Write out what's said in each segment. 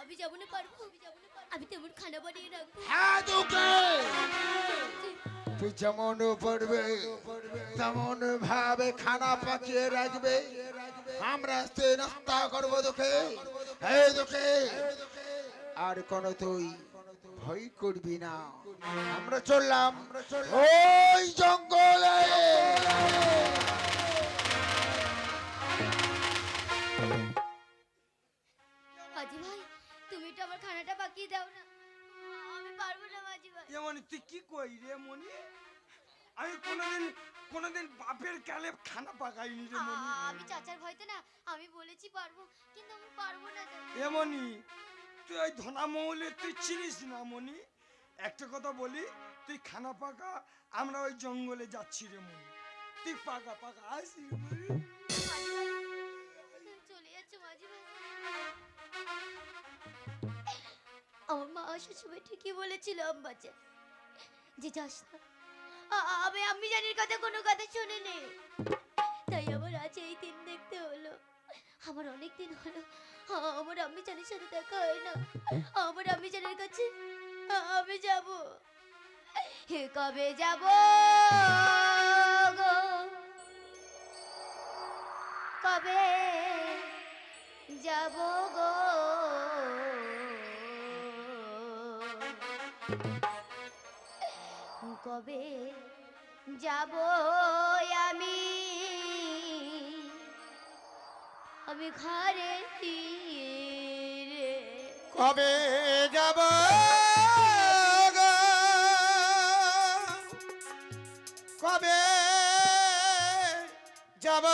আমি যাব না পারব আমি তেমন খানা বানিয়ে রাখব। হ্যাঁ তোকে। তুই যেমন পড়বে তেমন ভাবে খানা পাকিয়ে রাখবে। আমরা আস্তে নাস্তা করব তোকে। আর কোন তুই ভয় করবি না। আমরা চললাম। ওই জঙ্গলে। খানাটা দাও না। আমি পারব না মাঝি ভাই। এমনি তুই কি কই রে মনি? আমি কোনোদিন কোনোদিন বাপের কালে খানা পাকাইনি রে মনি। আমি চাচার ভয়তে না আমি বলেছি পারব কিন্তু আমি পারব না। এমনি তুই ওই ধনা মহলে তুই চিনিস না মনি? একটা কথা বলি তুই খানা পাকা আমরা ওই জঙ্গলে যাচ্ছি রে মনি। তুই পাকা পাকা আসি মনি। আমার মা আসার সময় ঠিকই বলেছিল আম্বাচা যে যাস না। আমি আমি জানির কথা কোনো কথা শুনিনি। তাই আমার আজ এই দিন দেখতে হলো। আমার অনেক দিন হলো। আমার আম্মি জানির সাথে দেখা হয় না। আমার আম্মি জানির কাছে আমি যাব। হে, কবে যাব? কবে যাব আমি? আমি ঘরে কবে যাব? কবে যাব?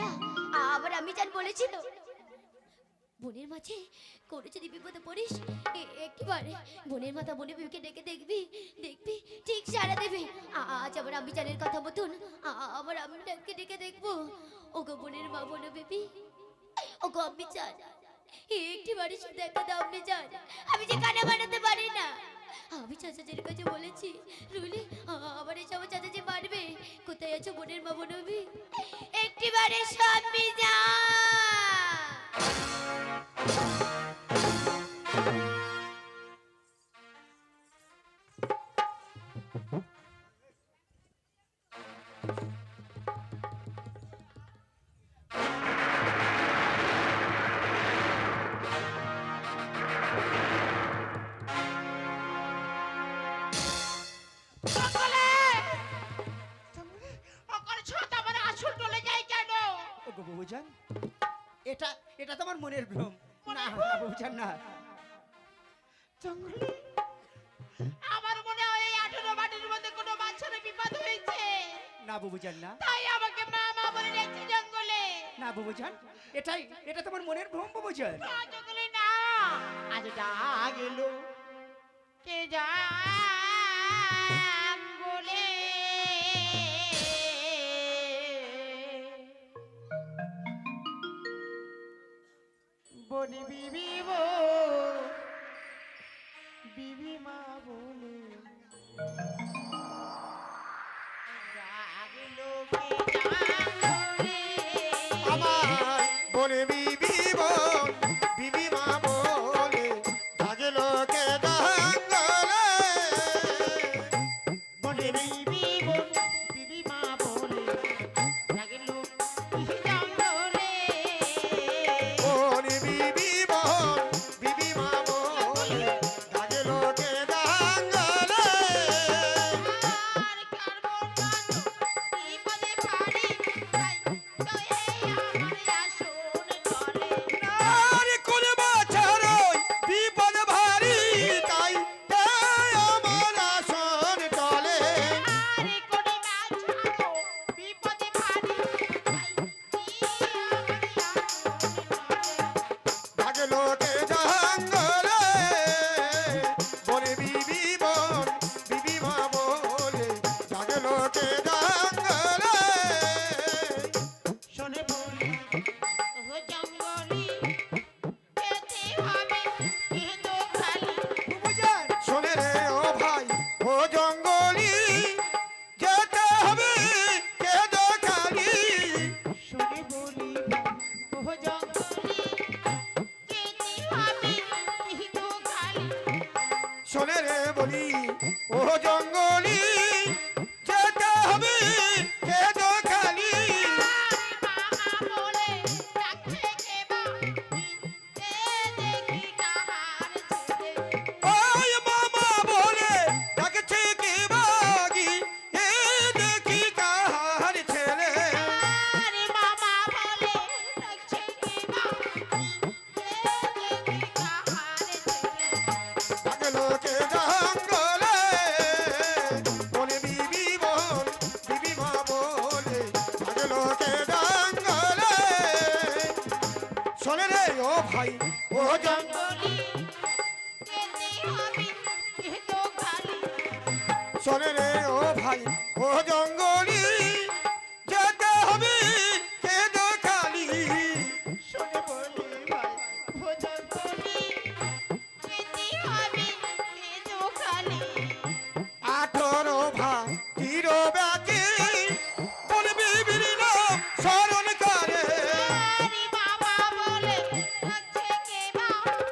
না, আবার আমি জান বলেছিল। বোনের মাঝে করে যদি বিপদে পড়িস একেবারে বোনের মাথা বোনের বিবিকে ডেকে দেখবি দেখবি, ঠিক সারা দেবে। আজ আবার আমি জানের কথা মতন, আবার আমি ডাককে ডেকে দেখব। ও গো বোনের মা বোন বেবি ও গো আমি চান একটি বাড়ি দেখা দাও আপনি চান আমি যে কানে বানাতে পারি না। আমি চাচাজির কাছে বলেছি, রুলি আমার এই সব চাচাজি মারবে। কোথায় আছো বোনের মা, বোন একটিবারে একটি বারে মনের ভ্রম। বুঝান না জঙ্গলে? আমার মনে হয় এই মাটির মধ্যে কোনো বিপদ হয়েছে। না বুঝান না। তাই আমাকে মা মা বলে জঙ্গলে। না বুঝান এটাই এটা তোমার মনের ভ্রম বুঝান না জঙ্গলে না। আজ ডাক কে যা Bye.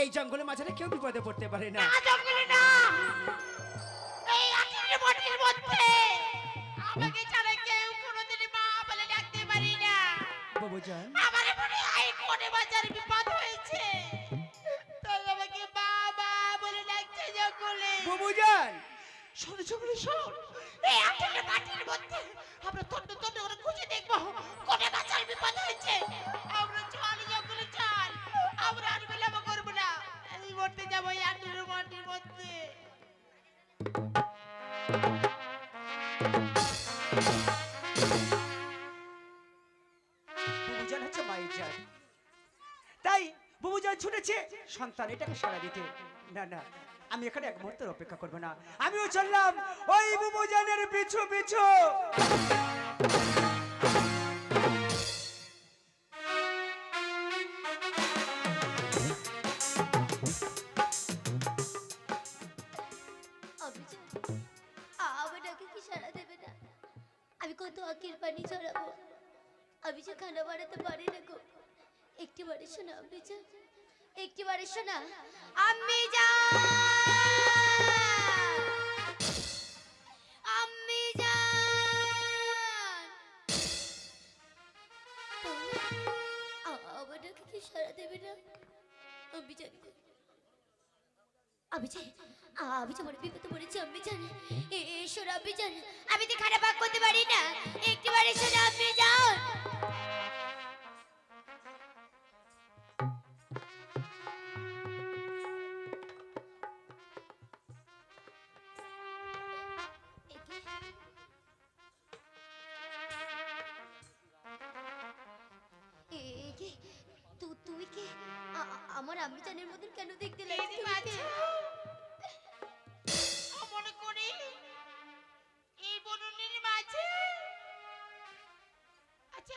এই জঙ্গলের মাঝারে কেউ বিপদে পড়তে পারে না। বাবা বলে আমরা তন্ন তন্ন করে খুঁজে দেখব কোনে বাজারে বিপদ হয়েছে। করতে যাব আঠেরো মাটির মধ্যে। সন্তান এটাকে সারা দিতে। না না, আমি এখানে এক মুহূর্তের অপেক্ষা করব না। আমিও চললাম, ওই বুবুজানের পিছু পিছু। খানা বানাতে পারি না গো একটি বারে শোনা, আমি যা একটি বারে শোনা, আমি যা আমি যা আমাকে কি সারা দেবে না আমি জানি। আমি আমি যে বড় বিপদে পড়েছি আমি জানি। এসো আমি জানি আমি তো খারাপ করতে পারি না। একটিবারে শোনা আপনি যান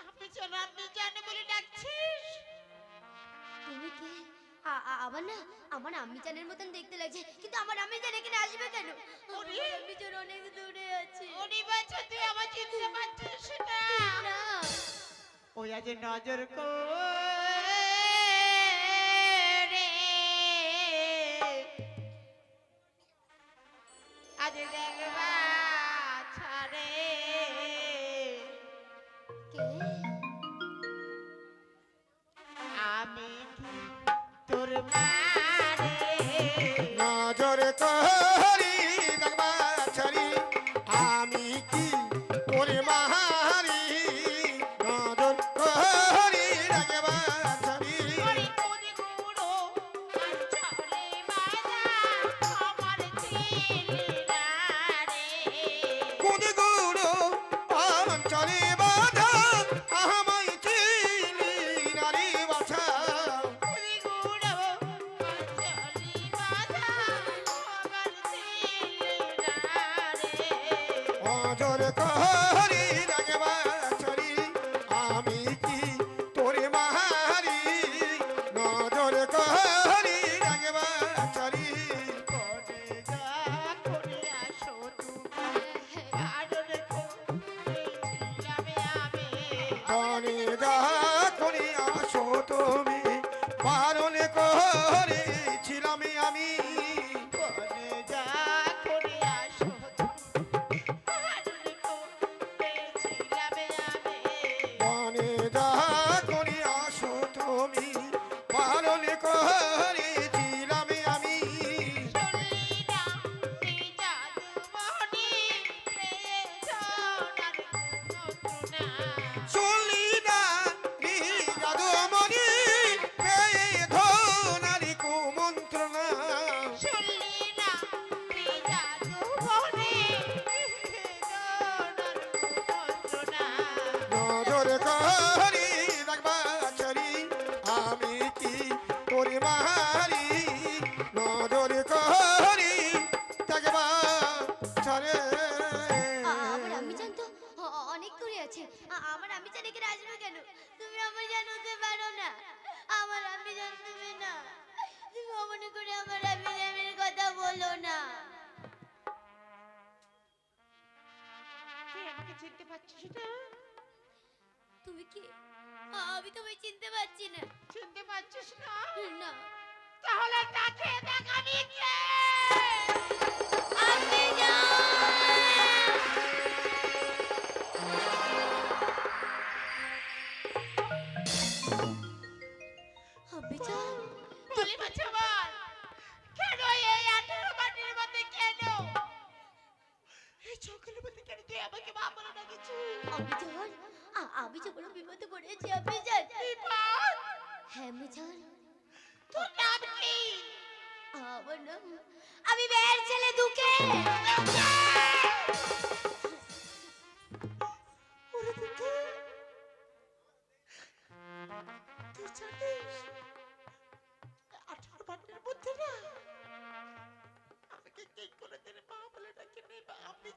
আপনি আপনি জানে বলে ডাকছিস? তুমি কে? আ- আ- আমার না আমার আম্মি জানের মতন দেখতে লাগছে কিন্তু আমার আম্মি জান এখানে আসবে কেন? আম্মি জান অনেক দূরে আছে। ওরে বাচ্চা তুই আমার চিনতে পারছিস না। না। ওই নজর করে আজ ওরে মাহারি Antônio নজর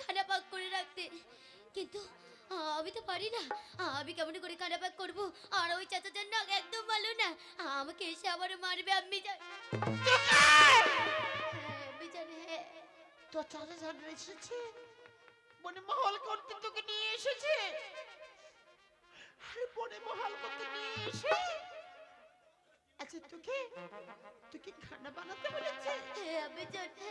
খানাপাক করে রাখতে কিন্তু আমি তো পারি না। আমি কেমন করে খানাপাক করব? আর ওই চাচার নাক একদম ভালো না। আমাকে এসে আবার মারবে আমি মনে মহল করতে তোকে নিয়ে এসেছে? আরে মনে মহল করতে নিয়ে আচ্ছা তোকে তোকে খানা বানাতে বলেছে? আমি জানি।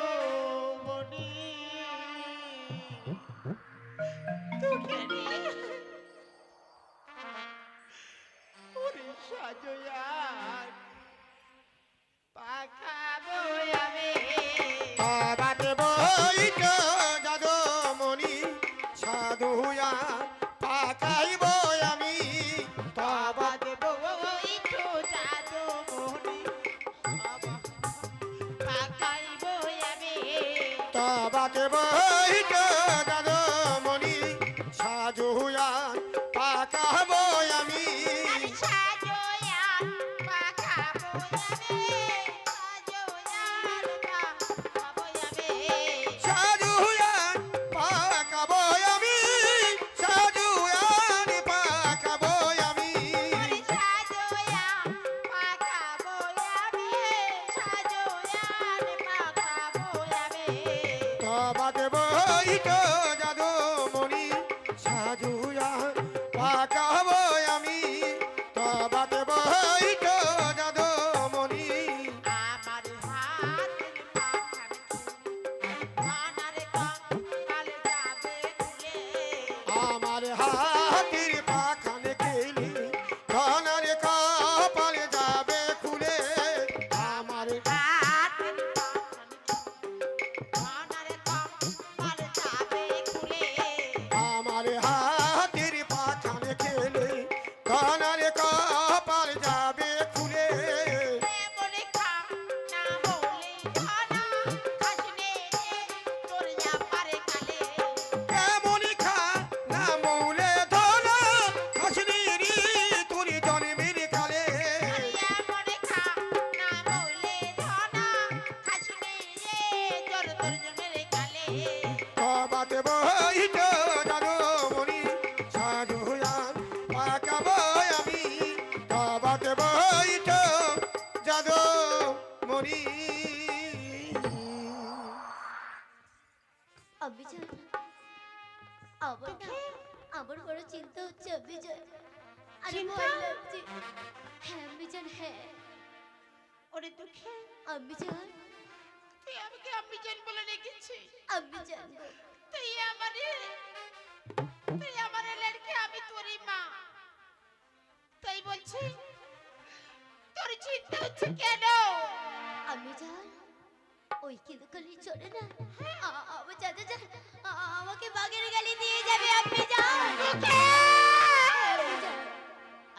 চোখের গালি দিয়ে যাবে আপনি যান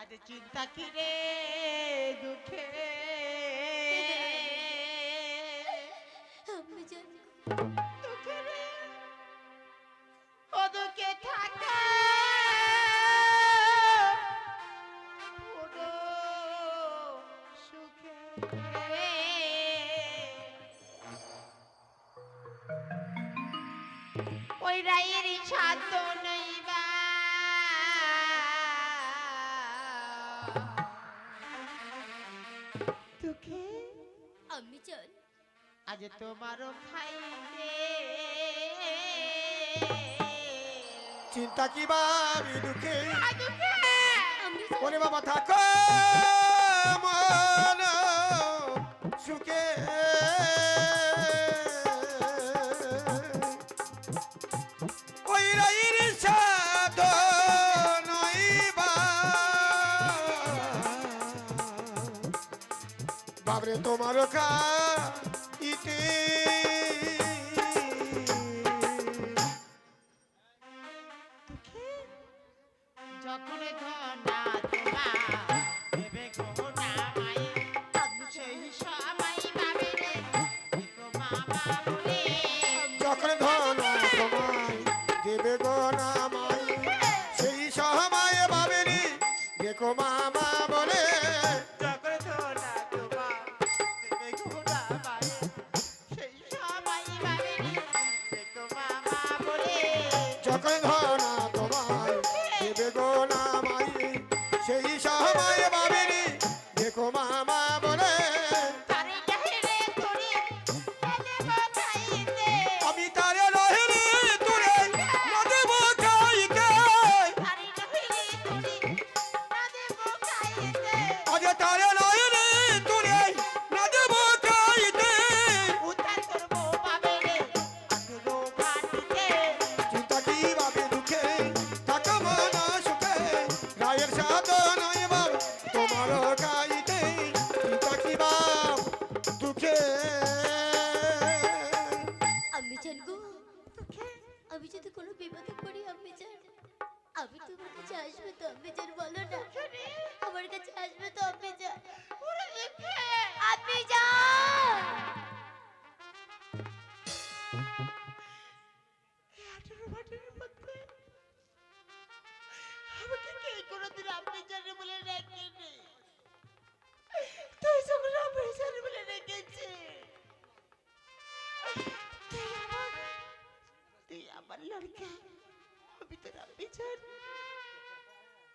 আজ চিন্তা কি রে দুঃখে? আপনি যান। আমারও খাইতে চিন্তা কি বাবি দুঃখে? ওরে বাবা থাকো মন সুখে। ওই রাইর সাধন বাবরে তোমার কা যখন ধন মালিকা আমি তো রাব্বি চান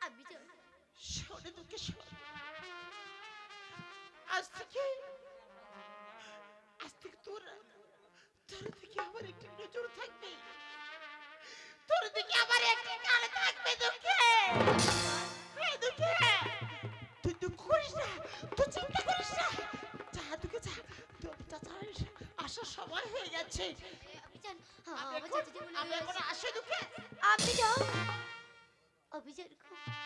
আমি তো সরে তোকে আজ থেকে আজ থেকে তোর তোর থেকে আমার একটি নজর থাকবে। তোর দিকে আমার একটি কানে থাকবে চিন্তা করিস না। যা তোকে যা তোর আসার সময় হয়ে যাচ্ছে অভিযান আমরা কোনো আসে দুঃখে আপনি যাও। অভিযান খুব